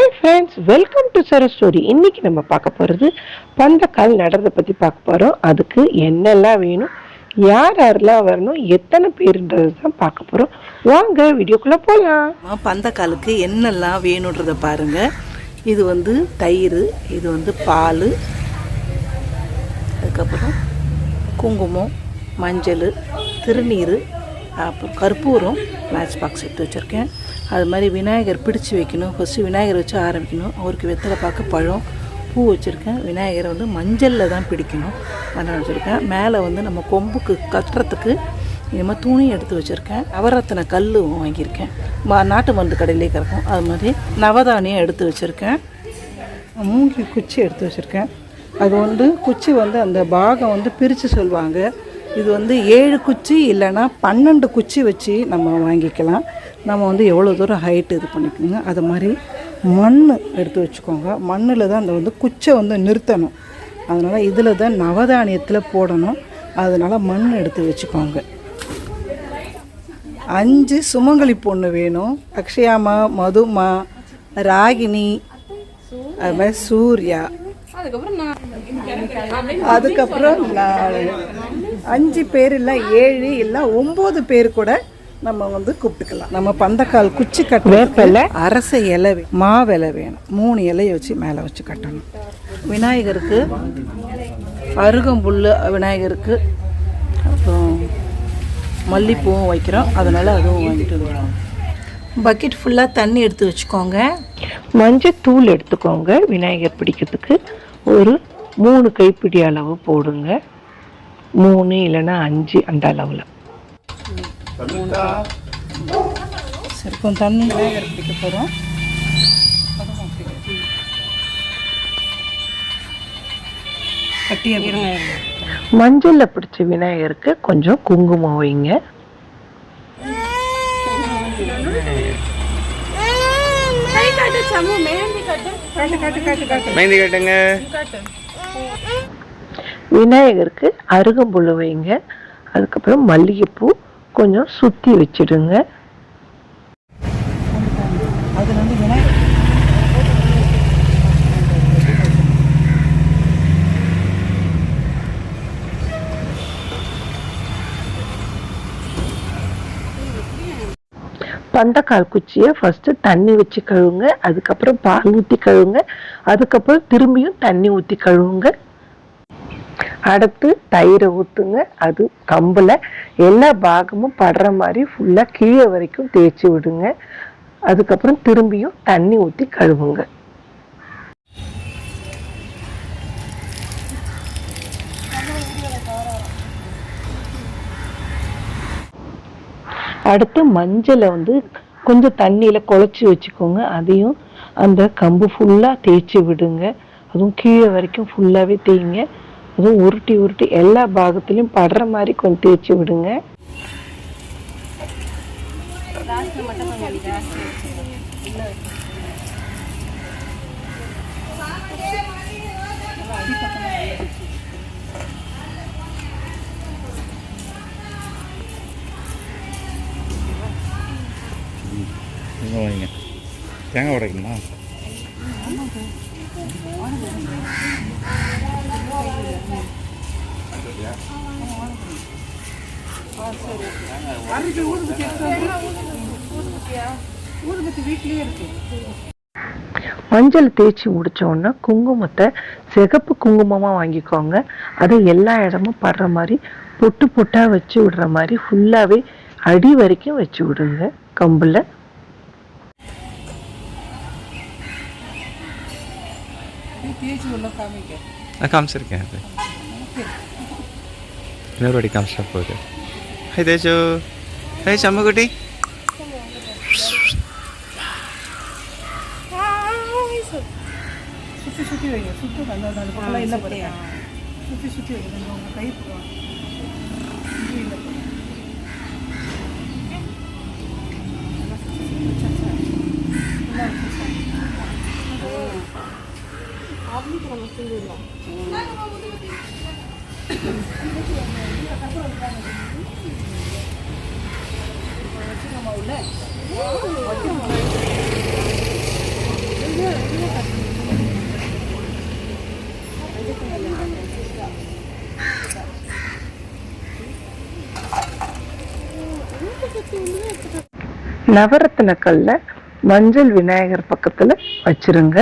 Hi friends welcome to Sara story இன்னைக்கு நம்ம பார்க்க போகிறது பந்தக்கால் நடுறதை பற்றி பார்க்க போகிறோம் அதுக்கு என்னெல்லாம் வேணும் யார் யாரெல்லாம் வரணும் எத்தனை பேருன்றது தான் பார்க்க போகிறோம் வாங்க வீடியோக்குள்ளே போகலாம் பந்தக்காலுக்கு என்னெல்லாம் வேணுன்றத பாருங்க. இது வந்து தயிர் இது வந்து பால் அதுக்கப்புறம் குங்குமம் மஞ்சள் திருநீர் அப்புறம் கற்பூரம் மேட்ச் பாக்ஸ் எடுத்து வச்சுருக்கேன். அது மாதிரி விநாயகர் பிடிச்சு வைக்கணும். ஃபஸ்ட்டு விநாயகர் வச்சு ஆரம்பிக்கணும். அவருக்கு வெத்தலை பார்க்க பழம் பூ வச்சுருக்கேன். விநாயகரை வந்து மஞ்சளில் தான் பிடிக்கணும். அதனால் வச்சுருக்கேன். மேலே வந்து நம்ம கொம்புக்கு கட்டுறதுக்கு இது மாதிரி துணி எடுத்து வச்சுருக்கேன். நவரத்தின கல் வாங்கியிருக்கேன். மா நாட்டு மருந்து கடையிலே கிடக்கும் அது மாதிரி நவதானியம் எடுத்து வச்சுருக்கேன். மூங்கி குச்சி எடுத்து வச்சுருக்கேன். அது வந்து குச்சி வந்து அந்த பாகம் வந்து பிரித்து சொல்லுவாங்க இது வந்து ஏழு குச்சி இல்லைன்னா பன்னெண்டு குச்சி வச்சு நம்ம வாங்கிக்கலாம். நம்ம வந்து எவ்வளோ தூரம் ஹைட் இது பண்ணிக்கோங்க அது மாதிரி மண் எடுத்து வச்சுக்கோங்க. மண்ணில் தான் அந்த வந்து குச்சை வந்து நிறுத்தணும். அதனால் இதில் தான் நவதானியத்தில் போடணும். அதனால் மண் எடுத்து வச்சுக்கோங்க. அஞ்சு சுமங்கலி பொண்ணு வேணும். அக்ஷயாமா மதுமா ராகினி அது மாதிரி சூர்யா. அதுக்கப்புறம் நான். அஞ்சு பேர் இல்லை ஏழு இல்லை ஒம்பது பேர் கூட நம்ம வந்து கூப்பிட்டுக்கலாம். நம்ம பந்தக்கால் குச்சி கட்ட வேப்பிலை. அரச இலை வே- மாவிலை வேணும். மூணு இலையை வச்சு மேலே வச்சு கட்டணும். விநாயகருக்கு அருகம்புல் விநாயகருக்கு அப்புறம் மல்லிப்பூவும் வைக்கிறோம். அதனால் அதுவும் வாங்கிட்டு வந்துடுவோம் பக்கெட் ஃபுல்லாக தண்ணி எடுத்து வச்சுக்கோங்க. மஞ்சள் தூள் எடுத்துக்கோங்க விநாயகர் பிடிக்கிறதுக்கு. ஒரு மூணு கைப்பிடி அளவு போடுங்க. மூணு இல்லைன்னா அஞ்சு அந்த அளவில். சரி கொஞ்சம் தண்ணி விநாயகர் பிடிக்க போகிறோம் மஞ்சளில் பிடிச்ச விநாயகருக்கு கொஞ்சம் குங்குமம் வைங்க. மெஹந்தி கட்டுங்க. விநாயகருக்கு அருகம்புல் வைங்க. அதுக்கப்புறம் மல்லிகைப்பூ கொஞ்சம் சுற்றி வச்சிடுங்க. பந்தக்கால் குச்சியை ஃபஸ்ட்டு தண்ணி வச்சு கழுவுங்க. அதுக்கப்புறம் பால் ஊற்றி கழுவுங்க. அதுக்கப்புறம் திரும்பியும் தண்ணி ஊற்றி கழுவுங்க. அடுத்து தயிரை ஊற்றுங்க அது கம்பில் எல்லா பாகமும் படுற மாதிரி ஃபுல்லாக கீழே வரைக்கும் தேய்ச்சி விடுங்க. அதுக்கப்புறம் திரும்பியும் தண்ணி ஊற்றி கழுவுங்க. அடுத்து மஞ்சளை வந்து கொஞ்சம் தண்ணியில் குழச்சி வச்சுக்கோங்க. அதையும் அந்த கம்பு ஃபுல்லாக தேய்ச்சி விடுங்க. அதுவும் கீழே வரைக்கும் ஃபுல்லாகவே தேய்ங்க. அதுவும் உருட்டி உருட்டி எல்லா பாகத்துலேயும் படுற மாதிரி கொஞ்சம் தேய்ச்சி விடுங்க. தேங்காய் உடைக்கணுமா ஊதுபத்தி வீட்லேயே இருக்கு. மஞ்சள் தேய்ச்சி முடிச்ச உடனே குங்குமத்தை சிகப்பு குங்குமமாக வாங்கிக்கோங்க. அதை எல்லா இடமும் படுற மாதிரி பொட்டு பொட்டாக வச்சு விடுற மாதிரி ஃபுல்லாகவே அடி வரைக்கும் வச்சு விடுங்க கம்பில். தேய்ச்சி உள்ள காமிக்க. நான் காமிச்சிருக்கேன் அது. இன்னொரு வாட்டி காமிச்சா போகுது ஹை தேஜு ஹை சம்முக்குட்டி சுற்றி சுற்றி வைங்க சுற்றி அந்த அந்த பக்கம்லாம் இல்லை பாருங்க சுற்றி சுற்றி வைங்க இந்த உங்கள் கை பக்கம். இங்கே இல்லை நவரத்தின கல்ல மஞ்சள் விநாயகர் பக்கத்துல வச்சிருங்க.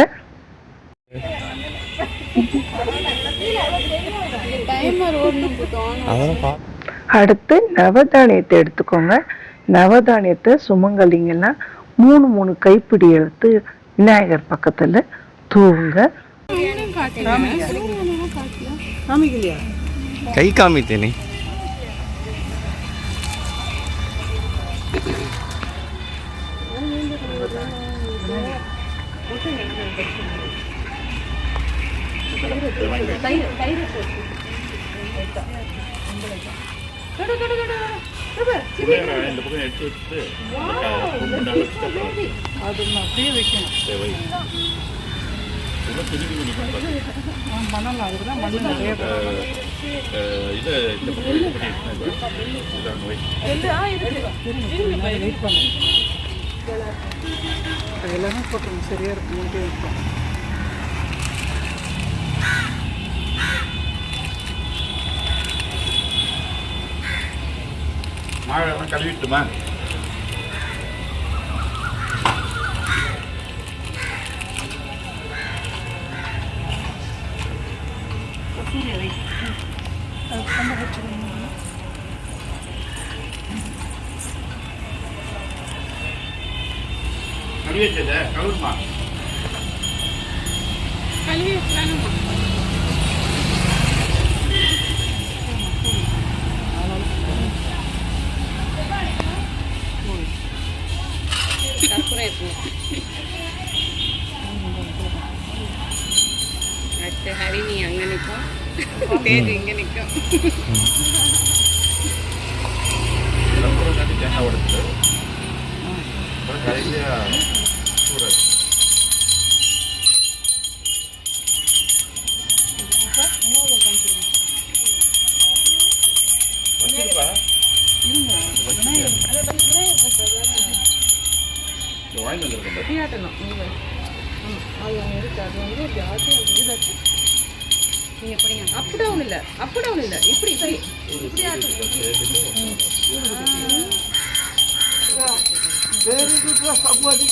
அதெல்லாம் அடுத்து நவதானியத்தை எடுத்துக்கோங்க. நவதானியத்தை சுமங்கலிங்கன்னா மூணு மூணு கைப்பிடி எடுத்து விநாயகர் பக்கத்துல தூவுங்க. கை காமித்தேனே. அது அப்படியே வைக்கணும் ஆ, பண்ணலாம் அதுக்கு தான் மண் நிறைய போடணும். வெயிட் பண்ணுங்க அது எல்லாமே போட்டுருங்க சரியா இருக்கும் மாவெல்லாம் கழுவிட்டுமா கழுவி வச்சத கழுவுமா அடுத்து ஹரிணி அங்கே நிற்கும் தேஜு இங்கே நிற்கும் அப்புறம் தண்ணி தேங்காய் உடச்சு அப்புறம் கடைசியாக வாங்கி வந்திருக்கேன் தீயாட்டணும் நீங்கள் அது ஒன்று இருக்குது அது வந்து அது இதாச்சு நீங்கள் எப்படிங்க அப் டவுன் இல்லை அப் டவுன் இல்லை இப்படி இப்படி இப்படி ஆட்டணும் வாங்க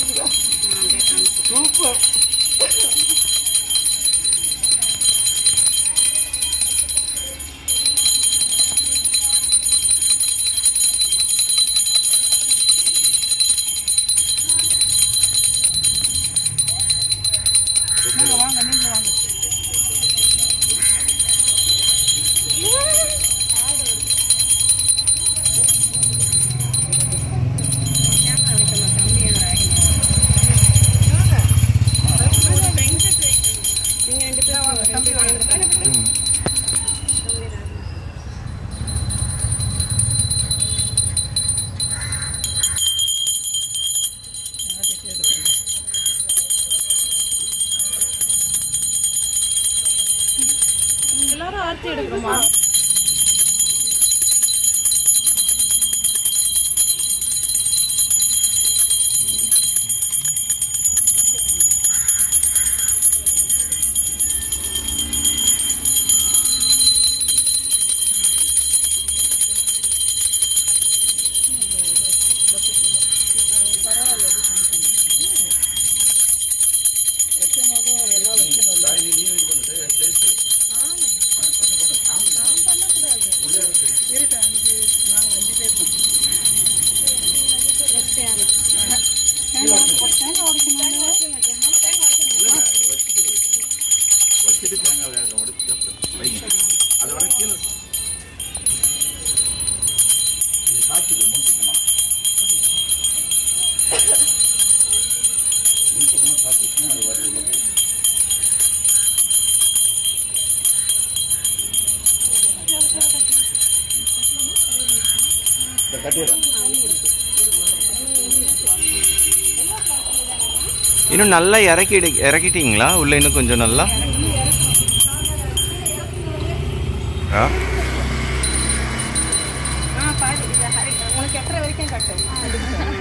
இன்னும் நல்லா இறக்கிடு இறக்கிட்டீங்களா? உள்ள இன்னும் கொஞ்சம் நல்லா? ஆ.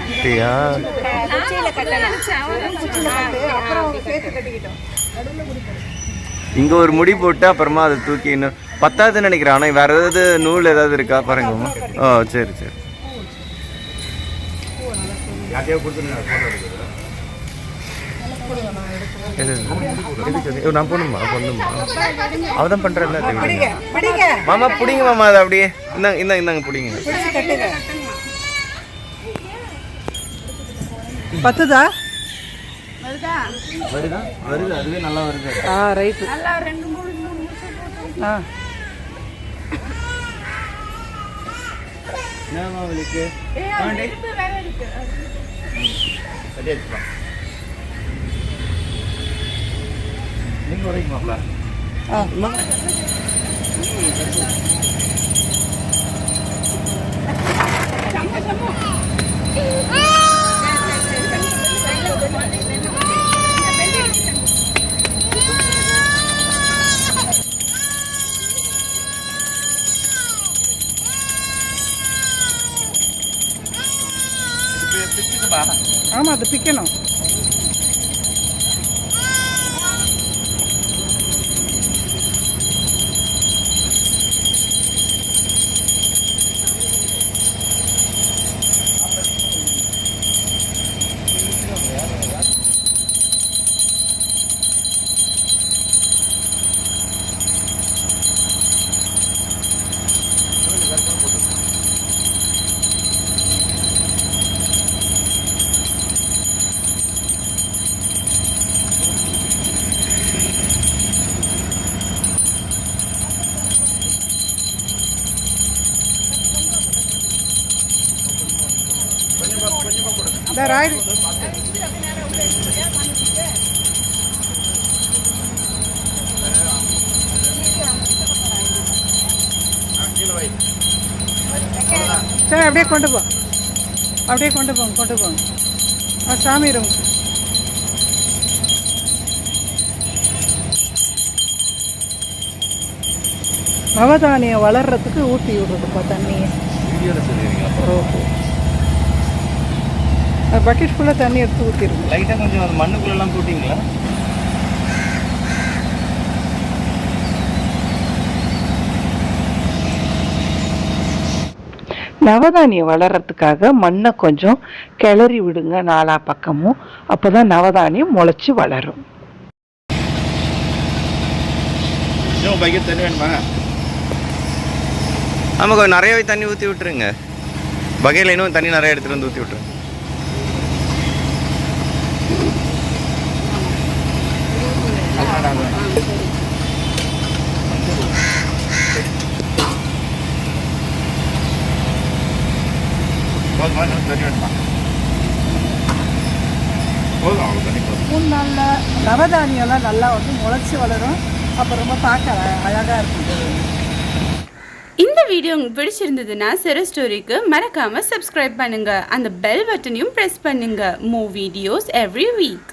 அப்படியா? இங்க ஒரு முடி போட்டு அப்புறமா அதை தூக்கி இன்னும் பத்தாதுன்னு நினைக்கிறேன். ஆனா வேற ஏதாவது நூல் ஏதாவது இருக்கா? பாருங்க. ஓ சரி சரி. யார்ட்டையோ கொடுத்துருங்க நான் பொண்ணுமா பொண்ணுமா அவதான் பண்றேன்ல தெரியுமா? மாமா புடிங்க மாமா அதை அப்படியே. இந்தாங்க இந்தாங்க இந்தாங்க புடிங்க. பத்துதா? வருதா? வருது? அதுவே நல்லா வருது. ஆ ரைட்டு. ஆ. என்னமா அவளுக்கு ரெடி ஆச்சுப்பா நீங்கள் மாப்பிள்ள ஆ அப்படியே கொண்டு போங்க கொண்டு போங்க. ஆ சாமி ரூம். நவதானியம் வளர்றதுக்கு ஊற்றி விடுறதுப்பா தண்ணியை. ஓகே பக்கெட் ஃபுல்லாக தண்ணி எடுத்து ஊற்றிருங்க லைட்டாக கொஞ்சம் மண்ணுக்குள்ளெல்லாம் போட்டிங்களா? நவதானியம் வளர்கிறதுக்காக மண்ணை கொஞ்சம் கிளறி விடுங்க நாலா பக்கமும். அப்போ தான் நவதானியம் முளைச்சி வளரும். இன்னும் ஆமாம் கொஞ்சம் நிறையவே தண்ணி ஊற்றி விட்டுருங்க. வகையில் இன்னும் தண்ணி நிறைய எடுத்துகிட்டு வந்து ஊற்றி விட்டுருங்க. போதுமா இன்னும் தண்ணி வேணுமா போதும் அவ்வளோ தண்ணி போதும் மூணு நாளில் நவதானியம்லாம் நல்லா வந்து முளைச்சி வளரும். அப்போ ரொம்ப பார்க்க அழகாக இருக்கும். இந்த வீடியோ உங்களுக்கு பிடிச்சிருந்ததுன்னா சிறு ஸ்டோரிக்கு மறக்காமல் சப்ஸ்கிரைப் பண்ணுங்கள் அந்த பெல் பட்டனையும் ப்ரெஸ் பண்ணுங்கள் மூ வீடியோஸ் எவ்ரி வீக்